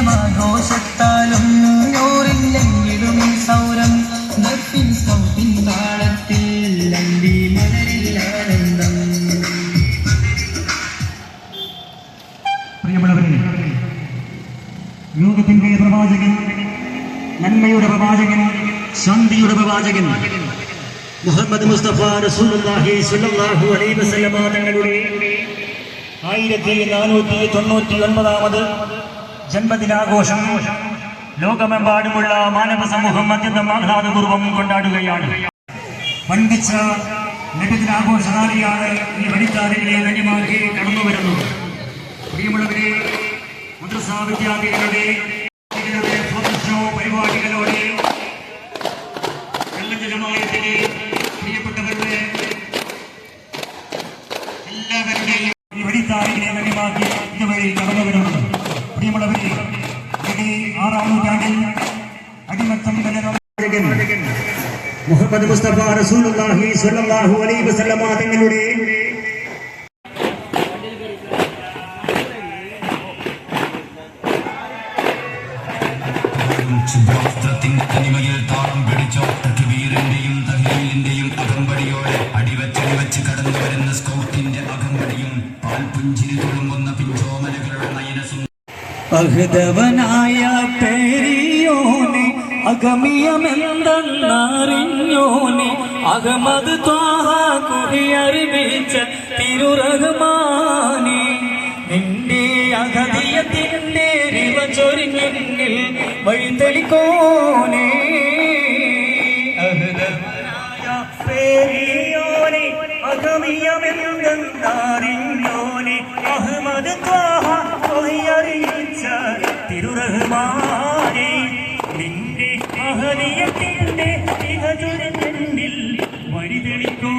നബിദിനമാഘോഷത്താലും നൂറില്ലെങ്കിലും ഈ സൗരം ദർഫിൻ സൗത്തിൻ താളത്തിൽ അന്തി മലരിൽ ലോകത്തിന്റെ പ്രവാചകൻ നന്മയുടെ പ്രവാചകൻ ശാന്തിയുടെ പ്രവാചകൻ മുഹമ്മദ് മുസ്തഫ റസൂലുള്ളാഹി സ്വല്ലല്ലാഹു അലൈഹി വസല്ലമ തങ്ങളുടെ ആയിരത്തി നാനൂറ്റി തൊണ്ണൂറ്റി ഒൻപതാമത് ജന്മദിനാഘോഷം ലോകമെമ്പാടുമുള്ള മാനവ സമൂഹം അത്യന്തം ആഹ്ലാദപൂർവം കൊണ്ടാടുകയാണ്. വൻപിച്ച നബിദിനാഘോഷനാളിയാണ് ഈ വനിതാരങ്ങളെ ധന്യമാക്കി കടന്നു വരുന്നത് പ്രിയമുള്ളവരെ മദ്രസാ വിദ്യാർത്ഥികളുടെ പരിപാടികളോടെ കള്ളജലമായത്തിലെ കലരം മുഹമ്മദ് മുസ്തഫ റസൂലുള്ളാഹി സ്വല്ലല്ലാഹു അലൈഹി വസല്ലമ തങ്ങളുടെ അഹദവനായ തനിമയിൽ താളം പിടിച്ചോ തക്ബീറിന്റെയും തഹ്ലീലിന്റെയും അകമ്പടിയോടെ അടിവച്ചടിവച്ച് കടന്നു വരുന്ന സ്കൗട്ടിന്റെ അകമ്പടിയും പാൽപുഞ്ചിരി തുളുമ്പുന്ന പിഞ്ചോമലകളുടെ നയനസും അഹൃതവനായ പേരിയോനെ അഗമിയമെന്തെന്നറിഞ്ഞോനെ? അഹമ്മദ് ത്വാഹ കുടിയറിവിച്ച തിരുറഹ്മാനെ തികചുരത്തിൽ വഴിതെളിക്കോനെ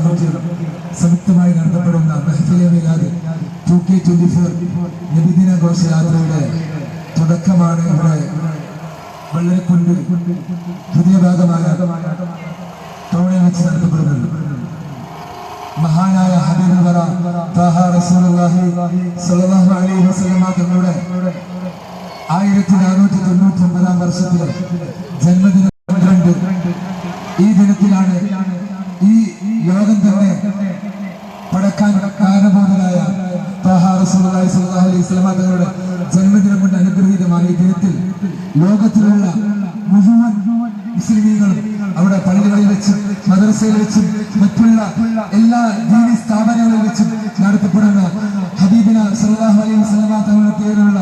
കമ്മിറ്റി സംയുക്തമായി നടത്തപ്പെടുന്ന മെഹഫിലെ മിലാദ് ടു കെ ട്വന്റി ഫോർ നബിദിന ഘോഷയാത്രയുടെ തുടക്കമാണ് ഇവിടെ വെള്ളരിക്കുണ്ട് പുതിയ ഭാഗമായ ടൗണിൽ വെച്ച് നടത്തപ്പെടുന്നത്. മഹാനായ ഹബീബ് വറ റസൂലുള്ളാഹി അലൈഹി വസല്ലമ തങ്ങളുടെ ആയിരത്തി നാനൂറ്റി തൊണ്ണൂറ്റി ഒമ്പതാം വർഷത്തിലെ ജന്മദിനം ഈ ദിനത്തിലാണ് ഈ യോഗം തന്നെ പടക്കാൻ കാരണബോധരായ താഹ റസൂലുള്ളാഹി സ്വല്ലല്ലാഹു അലൈഹി തങ്ങളുടെ ജന്മദിനം കൊണ്ട് അനുഗ്രഹീതമായ ദിനത്തിൽ ലോകത്തിലുള്ള മുഴുവൻ മുസ്ലിമീങ്ങളും അവിടെ പള്ളികളിൽ വെച്ചും മദ്രസയിൽ വെച്ചും മറ്റുള്ള എല്ലാ ജീവി സ്ഥാപനങ്ങളിൽ വെച്ചും നടത്തപ്പെടുന്ന ഹബീബിന സല്ലല്ലാഹു അലൈഹി തങ്ങളുടെ പേരിലുള്ള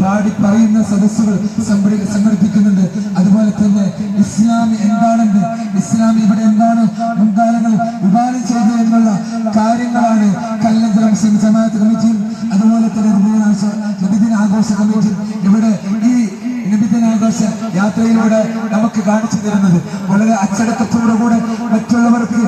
പാടി പറയുന്ന സദസ്സുകൾ സംഘടി- സംഘടിപ്പിക്കുന്നുണ്ട്. അതുപോലെ തന്നെ ഇസ്ലാം എന്താണെന്ന് ഇസ്ലാം ഇവിടെ എന്താണ് മുൻകാലങ്ങൾ വിഭാവനം ചെയ്തത് എന്നുള്ള കാര്യങ്ങളാണ് കല്ലന്തരം മുസ്ലിം ജമാഅത്ത് കമ്മിറ്റിയും തരുന്നത് വളരെ അച്ചടക്കത്തോടു കൂടെ മറ്റുള്ളവർക്ക്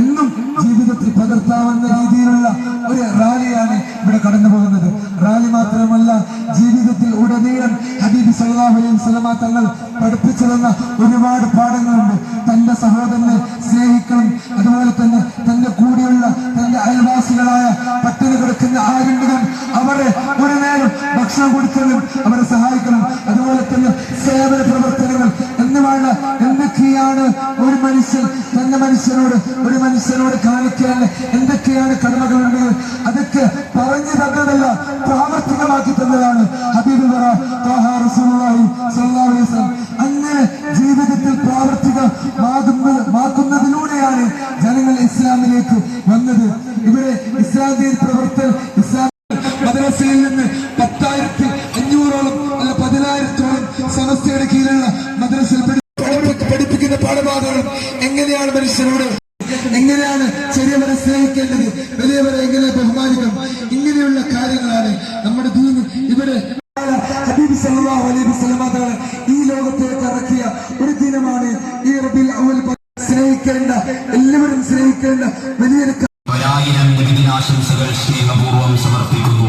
എന്ന് ജീവിതത്തിൽ പകർത്താവുന്ന രീതിയിലുള്ള ഒരു റാലിയാണ് ഇവിടെ കടന്നു പോകുന്നത്. റാലി മാത്രമല്ല ജീവിതത്തിൽ ഉടനീളം ഹബീബ് സല്ലല്ലാഹു അലൈഹി വസല്ലമ തങ്ങൾ പഠിപ്പിച്ചു തന്ന ഒരുപാട് പാഠങ്ങളുണ്ട്. തന്റെ സഹോദരനെ എന്തൊക്കെയാണ് ഒരു മനുഷ്യൻ? തന്റെ മനുഷ്യനോട് ഒരു മനുഷ്യനോട് കാണിക്കാൻ എന്തൊക്കെയാണ് കടമകളുണ്ട്? അതൊക്കെ പറഞ്ഞു തന്നതല്ല പ്രാവർത്തികമാക്കി തന്നതാണ്. ഹബീബ് എങ്ങനെയാണ് മനുഷ്യരോട് എങ്ങനെയാണ് ചെറിയവരെ സ്നേഹിക്കേണ്ടത്? വലിയവരെ എങ്ങനെ ബഹുമാനിക്കണം? ഇങ്ങനെയുള്ള കാര്യങ്ങളാണ് നമ്മുടെ ദീൻ ഇവിടെ ഹബീബ് സല്ലല്ലാഹു അലൈഹി ഈ ലോകത്തേക്ക് ഇറക്കിയ ഒരു ദിനമാണ് ഈ റബിൽ അവൽ സ്നേഹിക്കേണ്ട എല്ലാവരും സ്നേഹിക്കേണ്ട വലിയൊരു ഒരായിരം നബിദിനാശംസകൾ സ്നേഹപൂർവം സമർപ്പിക്കുന്നു.